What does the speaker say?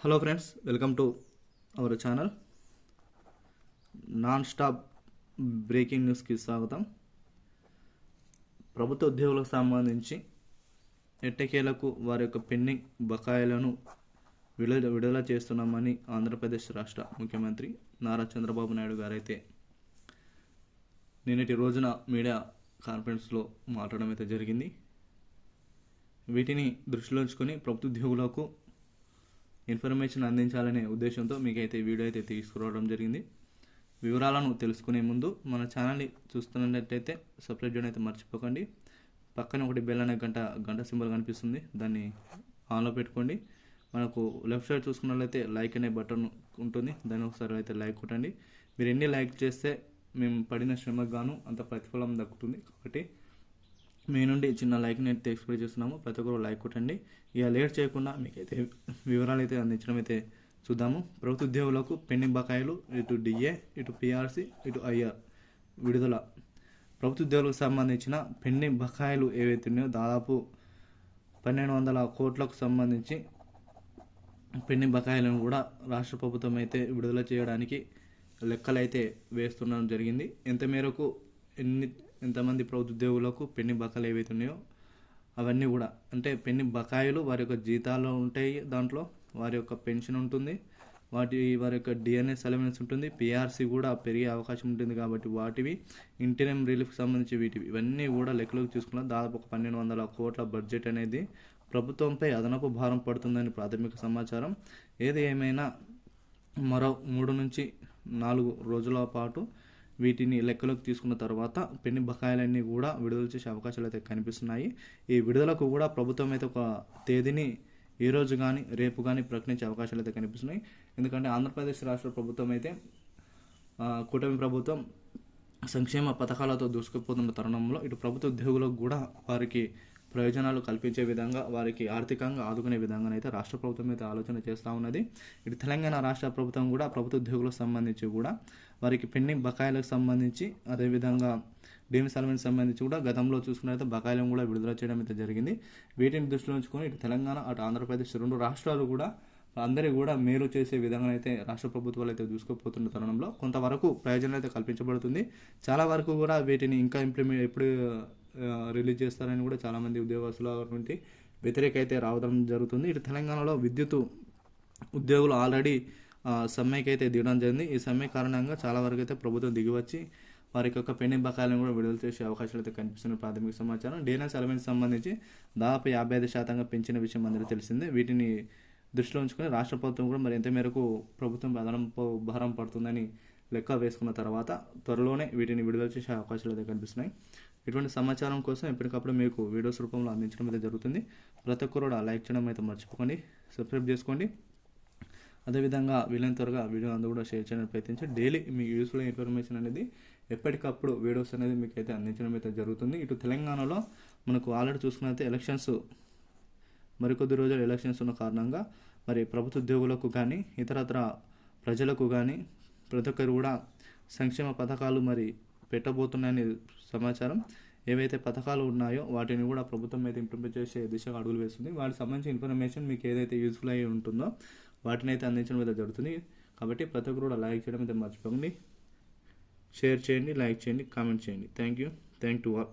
Hello friends welcome to our channel non stop breaking న్యూస్కి స్వాగతం. ప్రభుత్వ ఉద్యోగులకు సంబంధించి ఎట్టకేలకు వారి యొక్క పెండింగ్ బకాయిలను విడుదల విడుదల చేస్తున్నామని ఆంధ్రప్రదేశ్ రాష్ట్ర ముఖ్యమంత్రి నారా చంద్రబాబు నాయుడు గారైతే నిన్నటి రోజున మీడియా కాన్ఫరెన్స్లో మాట్లాడడం అయితే జరిగింది. వీటిని దృష్టిలో ఉంచుకొని ప్రభుత్వ ఉద్యోగులకు ఇన్ఫర్మేషన్ అందించాలనే ఉద్దేశంతో మీకైతే ఈ వీడియో అయితే తీసుకురావడం జరిగింది. వివరాలను తెలుసుకునే ముందు మన ఛానల్ని చూస్తున్నట్టయితే సబ్స్క్రైబ్ చేయడం అయితే మర్చిపోకండి. పక్కన ఒకటి బెల్ అనే గంట గంట సింబల్ కనిపిస్తుంది. దాన్ని ఆన్లో పెట్టుకోండి. మనకు లెఫ్ట్ సైడ్ చూసుకున్నట్లయితే లైక్ అనే బటన్ ఉంటుంది. దాన్ని ఒకసారి అయితే లైక్ కొట్టండి. మీరు ఎన్ని లైక్ చేస్తే మేము పడిన శ్రమకు గాను అంత ప్రతిఫలం దక్కుతుంది. కాబట్టి మీ నుండి చిన్న లైక్ని అయితే ఎక్స్పెక్ట్ చేస్తున్నాము. ప్రతి ఒక్కరు లైక్ కొట్టండి. ఇక లేట్ చేయకుండా మీకైతే వివరాలు అయితే అందించడం అయితే చూద్దాము. ప్రభుత్వ ఉద్యోగులకు పెండింగ్ బకాయిలు ఇటు డిఏ ఇటు పిఆర్సి ఇటు ఐఆర్ విడుదల. ప్రభుత్వ ఉద్యోగులకు సంబంధించిన పెండింగ్ బకాయిలు ఏవైతే ఉన్నాయో దాదాపు పన్నెండు వందల కోట్లకు సంబంధించి పెండింగ్ బకాయిలను కూడా రాష్ట్ర ప్రభుత్వం అయితే విడుదల చేయడానికి లెక్కలైతే వేస్తుండడం జరిగింది. ఎంత మేరకు ఎన్ని ఎంతమంది ప్రభుత్వ ఉద్యోగులకు పెండింగ్ బకాయిలు ఏవైతే ఉన్నాయో అవన్నీ కూడా అంటే పెండింగ్ బకాయిలు వారి యొక్క జీతాలు ఉంటాయి దాంట్లో వారి యొక్క పెన్షన్ ఉంటుంది వాటి వారి యొక్క డిఎన్ఎస్ అలవెన్స్ ఉంటుంది పిఆర్సీ కూడా పెరిగే అవకాశం ఉంటుంది కాబట్టి వాటివి ఇంటర్ఎం రిలీఫ్కి సంబంధించి వీటివి ఇవన్నీ కూడా లెక్కలోకి చూసుకున్న దాదాపు ఒక పన్నెండు వందల కోట్ల బడ్జెట్ అనేది ప్రభుత్వంపై అదనపు భారం పడుతుందని ప్రాథమిక సమాచారం. ఏది ఏమైనా మరో మూడు నుంచి నాలుగు రోజుల పాటు వీటిని లెక్కలోకి తీసుకున్న తర్వాత పెన్ని బకాయిలన్నీ కూడా విడుదల చేసే అవకాశాలు అయితే కనిపిస్తున్నాయి. ఈ విడుదలకు కూడా ప్రభుత్వం అయితే ఒక తేదీని ఈ రోజు కానీ రేపు కానీ ప్రకటించే అవకాశాలు అయితే కనిపిస్తున్నాయి. ఎందుకంటే ఆంధ్రప్రదేశ్ రాష్ట్ర ప్రభుత్వం అయితే కూటమి ప్రభుత్వం సంక్షేమ పథకాలతో దూసుకుపోతున్న తరుణంలో ఇటు ప్రభుత్వ ఉద్యోగులకు కూడా వారికి ప్రయోజనాలు కల్పించే విధంగా వారికి ఆర్థికంగా ఆదుకునే విధంగా అయితే రాష్ట్ర ప్రభుత్వం అయితే ఆలోచన చేస్తూ ఉన్నది. ఇటు తెలంగాణ రాష్ట్ర ప్రభుత్వం కూడా ప్రభుత్వ ఉద్యోగులకు సంబంధించి కూడా వారికి పెండింగ్ బకాయిలకు సంబంధించి అదేవిధంగా డీమ్ సలమెంట్ సంబంధించి కూడా గతంలో చూసుకున్నట్లయితే బకాయిలను కూడా విడుదల చేయడం అయితే జరిగింది. వీటిని దృష్టిలో ఉంచుకొని ఇటు తెలంగాణ అటు ఆంధ్రప్రదేశ్ రెండు రాష్ట్రాలు కూడా అందరూ కూడా మేలు చేసే విధంగా అయితే రాష్ట్ర ప్రభుత్వాలు అయితే చూసుకోపోతున్న తరుణంలో కొంతవరకు ప్రయోజనం అయితే కల్పించబడుతుంది. చాలా వరకు కూడా వీటిని ఇంకా ఇంప్లిమెంట్ ఎప్పుడు రిలీజ్ చేస్తారని కూడా చాలామంది ఉద్యోగస్తుల నుండి వ్యతిరేక అయితే రావడం జరుగుతుంది. ఇటు తెలంగాణలో విద్యుత్ ఉద్యోగులు ఆల్రెడీ సమ్మెకి అయితే దిగడం జరిగింది. ఈ సమ్మె కారణంగా చాలా వరకు అయితే ప్రభుత్వం దిగివచ్చి వారి యొక్క పెండింగ్ బకాయిలను కూడా విడుదల చేసే అవకాశాలు అయితే కనిపిస్తున్న ప్రాథమిక సమాచారం డిఎన్ఎస్ ఎలమెంట్ సంబంధించి దాదాపు యాభై ఐదు శాతంగా పెంచిన విషయం అందరికీ తెలిసిందే. వీటిని దృష్టిలో ఉంచుకొని రాష్ట్ర ప్రభుత్వం కూడా మరి ఎంత మేరకు ప్రభుత్వం అదనపు భారం పడుతుందని లెక్క వేసుకున్న తర్వాత త్వరలోనే వీటిని విడుదల చేసే అవకాశాలు అయితే కనిపిస్తున్నాయి. ఇటువంటి సమాచారం కోసం ఎప్పటికప్పుడు మీకు వీడియోస్ రూపంలో అందించడం అయితే జరుగుతుంది. ప్రతి ఒక్కరు కూడా లైక్ చేయడం అయితే మర్చిపోకండి. సబ్స్క్రైబ్ చేసుకోండి. అదేవిధంగా వీలైన త్వరగా వీడియో అందరూ కూడా షేర్ చేయడానికి ప్రయత్నించి డైలీ మీ యూస్ఫుల్ ఇన్ఫర్మేషన్ అనేది ఎప్పటికప్పుడు వీడియోస్ అనేది మీకు అయితే అందించడం అయితే జరుగుతుంది. ఇటు తెలంగాణలో మనకు ఆల్రెడీ చూసుకున్నైతే ఎలక్షన్స్ మరికొద్ది రోజులు ఎలక్షన్స్ ఉన్న కారణంగా మరి ప్రభుత్వ ఉద్యోగులకు కానీ ఇతరత్ర ప్రజలకు కానీ ప్రతి ఒక్కరు కూడా సంక్షేమ పథకాలు మరి పెట్టబోతున్నాయని సమాచారం. ఏవైతే పథకాలు ఉన్నాయో వాటిని కూడా ప్రభుత్వం అయితే ఇంప్లిమెంట్ చేసే దిశగా అడుగులు వేస్తుంది. వాటికి సంబంధించిన ఇన్ఫర్మేషన్ మీకు ఏదైతే యూస్ఫుల్ అయి ఉంటుందో వాటిని అయితే అందించడం అయితే జరుగుతుంది. కాబట్టి ప్రతి ఒక్కరు కూడా లైక్ చేయడం అయితే మర్చిపోకండి. షేర్ చేయండి లైక్ చేయండి కామెంట్ చేయండి. Thank you. Thank to all.